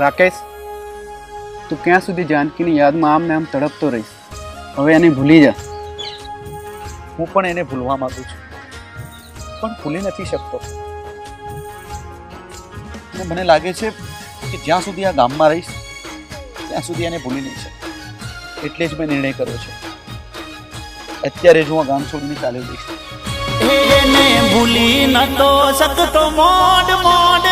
રાકેશ તું ક્યાં સુધી જાનકીની યાદમાં આમ ને આમ તડપતો રહીશ? હવે એને ભૂલી જા. હું પણ એને ભૂલવા માંગુ છું. પણ ભૂલી નથી શકતો. અને મને લાગે છે કે જ્યાં સુધી આ ગામમાં રહીશ ત્યાં સુધી એને ભૂલી નહીં શકે. એટલે જ મેં નિર્ણય કર્યો છે. અત્યારે જ હું આ ગામ છોડીને ચાલી જઈશ. ભૂલી નતો શકતો મોડ મોડ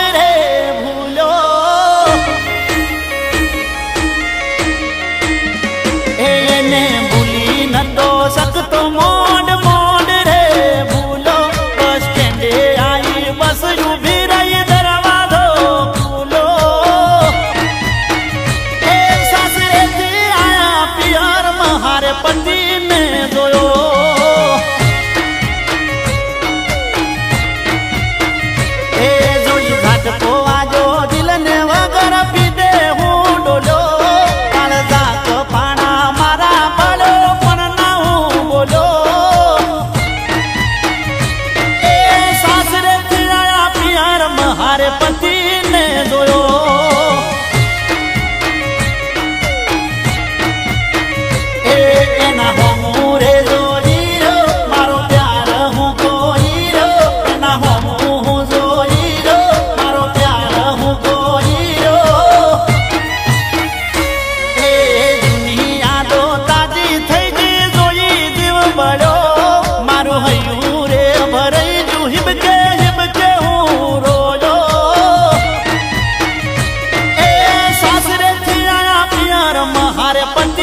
பாரு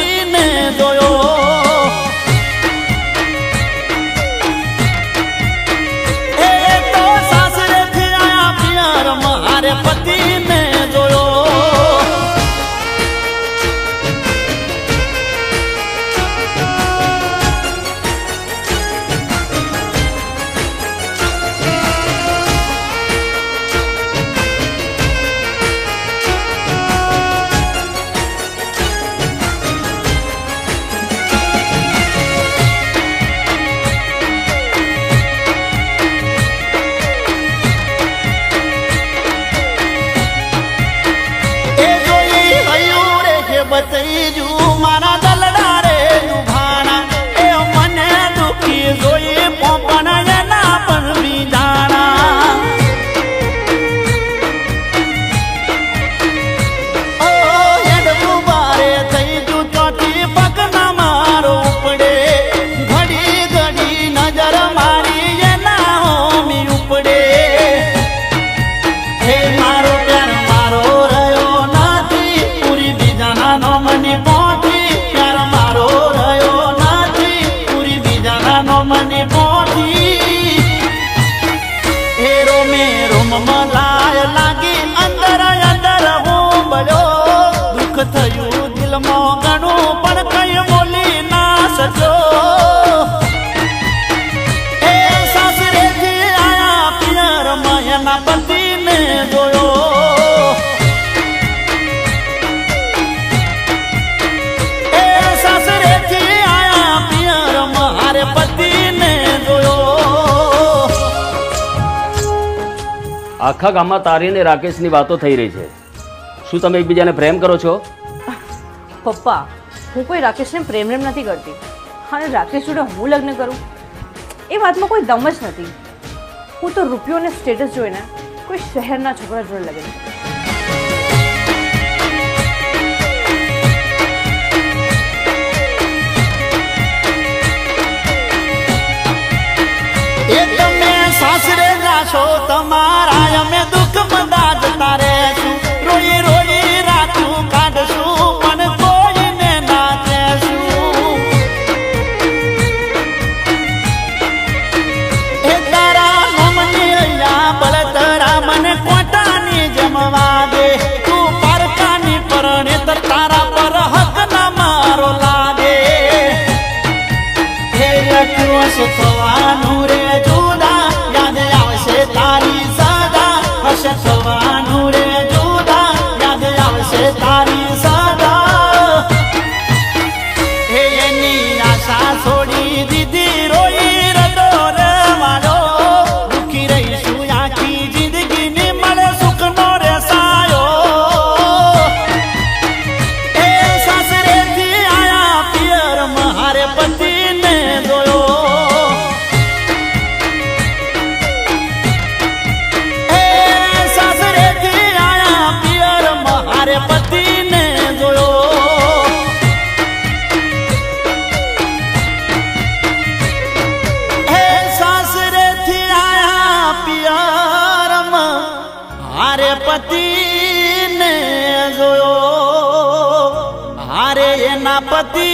पतजू દિલમાં પણ કઈ બોલી ના સાસરેથી આયા, પિયર એના પતિને જોયો. જોયો. આખા ગામમાં તારી અને રાકેશની વાતો થઈ રહી છે. શું તમે એકબીજાને પ્રેમ કરો છો? પપ્પા, હું કોઈ રાકેશને પ્રેમ પ્રેમ નથી કરતી. અને રાકેશ જોડે હું લગ્ન કરું? એ વાતમાં કોઈ દમ જ નથી. હું તો રૂપિયો સ્ટેટસ જોઈને કોઈ શહેરના છોકરા જોડે લગ્ન તમે સાસરે તમારા અમે દુઃખ પતિને જોયો. હારે એના પતિ